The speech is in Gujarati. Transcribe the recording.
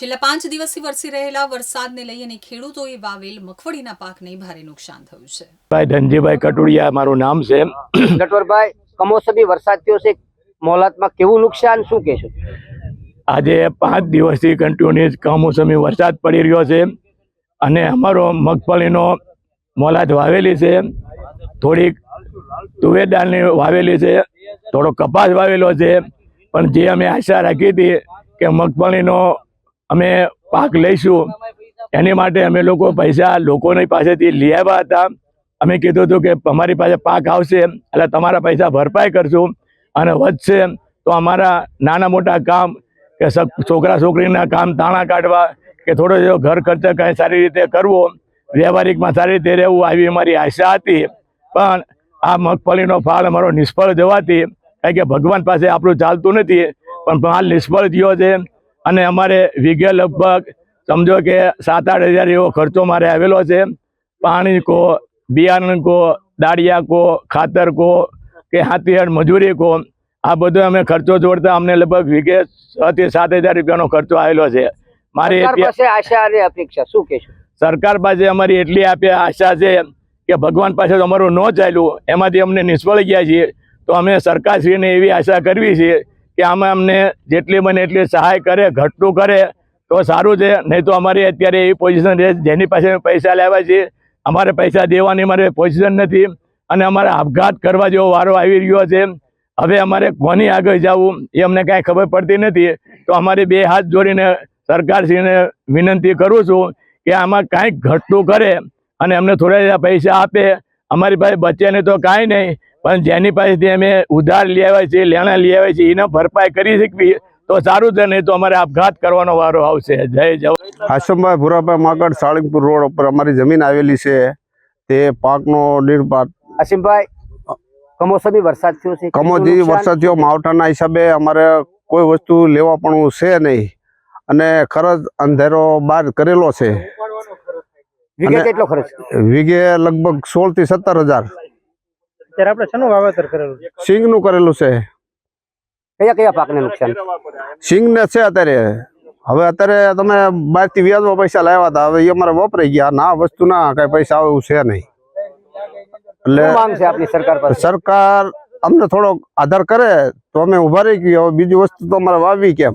છેલ્લા પાંચ દિવસથી વરસી રહેલા વરસાદને લઈ અને ખેડૂતોએ વાવેલ મગફળીના પાકને ભારે નુકસાન થયું છે. ભાઈ ધનજીભાઈ કટુડિયા મારું નામ છે. ગટવરભાઈ કમોસમી વરસાદ થયો છે. મોલાતમાં કેવું નુકસાન શું કહેશો? આજે પાંચ દિવસથી કન્ટિન્યુઅસ કમોસમી વરસાદ પડી રહ્યો છે અને અમારો મગફળીનો મોલાદ વાવેલી છે. થોડીક તુવેર દાળની વાવેલી છે. થોડો કપાસ વાવેલો છે. પણ જે અમે આશા રાખી હતી કે મગફળીનો અમે પાક લઈશું. એની માટે અમે લોકો પૈસા લોકોની પાસેથી લઈ આવ્યા હતા. અમે કીધું હતું કે અમારી પાસે પાક આવશે, એટલે તમારા પૈસા ભરપાઈ કરશું અને વધશે. તો અમારા નાના મોટા કામ કે છોકરા છોકરીના કામ તાણા કાઢવા કે થોડો જેવો ઘર ખર્ચ કાંઈ સારી રીતે કરવો, વ્યવહારિકમાં સારી રીતે રહેવું આવી અમારી આશા હતી. પણ આ મગફળીનો ફાળ અમારો નિષ્ફળ જવાથી કારણ કે ભગવાન પાસે આપણું ચાલતું નથી, પણ ફાળ નિષ્ફળ થયો છે. અને અમારે વીઘે લગભગ સમજો કે સાત આઠ હજાર એવો ખર્ચો મારે આવેલો છે. પાણી કો બિયારણ કો દાળિયા કો ખાતર કો કે હાથીહળ મજૂરી કો આ બધો અમે ખર્ચો જોડતા અમને લગભગ વીઘે છ થી સાત હજાર રૂપિયાનો ખર્ચો આવેલો છે. મારી આશા અને અપેક્ષા શું કહેશો? સરકાર પાસે અમારી એટલી આપે આશા છે કે ભગવાન પાસે તો અમારું ન ચાલ્યું એમાંથી અમને નિષ્ફળ ગયા છીએ. તો અમે સરકારશ્રીને એવી આશા કરવી છે કે આમાં અમને જેટલી બને એટલી સહાય કરે, ઘટતું કરે, તો સારું છે. નહીં તો અમારી અત્યારે એવી પોઝિશન છે, જેની પાસે પૈસા લેવા છીએ. અમારે પૈસા દેવાની અમારે પોઝિશન નથી. અને અમારે આપઘાત કરવા જેવો વારો આવી રહ્યો છે. હવે અમારે કોની આગળ જવું, એ અમને કાંઈ ખબર પડતી નથી. તો અમારે બે હાથ જોડીને સરકારશ્રીને વિનંતી કરું છું કે આમાં કાંઈક ઘટતું કરે અને અમને થોડા પૈસા આપે. અમારી પાસે બચે ને તો કાંઈ નહીં. પણ જેની પાસેથી અમે ઉધાર લઈ આવ્યા છીએ લેણા લઈ આવ્યા છીએ એને ભરપાઈ કરી શકવી તો સારું છે નહીં તો અમારે આપઘાત કરવાનો વારો આવશે. જય જવ આશમભાઈ ભુરાભાઈ માગડ સાળંગપુર રોડ ઉપર અમારી જમીન આવેલી છે. તે પાકનો નિર્પાત અસીમભાઈ કમોસમી વરસાદ થયો છે કમોસમી વરસાદ થયો માવઠાના હિસાબે અમારે કોઈ વસ્તુ લેવા પણ છે નહીં. અને ખરચ અંધેરો બહાર કરેલો છે. વીઘે કેટલો ખર્ચ? વીઘે લગભગ સોળથી સત્તર હજાર. ત્યારે આપણે શેનું વાવેતર કરેલું છે? સિંગનું કરેલું છે. કયા કયા પાકને નુકસાન? સિંગ ને છે અત્યારે. હવે અત્યારે તમે બારથી વ્યાજમાં પૈસા લાવ્યા હતા. હવે એ અમારે વપરાઈ ગયા. ના વસ્તુના કઈ પૈસા આવે એવું છે નહીં. એટલે આપની સરકાર સરકાર અમને થોડોક આધાર કરે તો અમે ઊભા રહી ગઈ હવે બીજી વસ્તુ તો અમારે વાવી કેમ?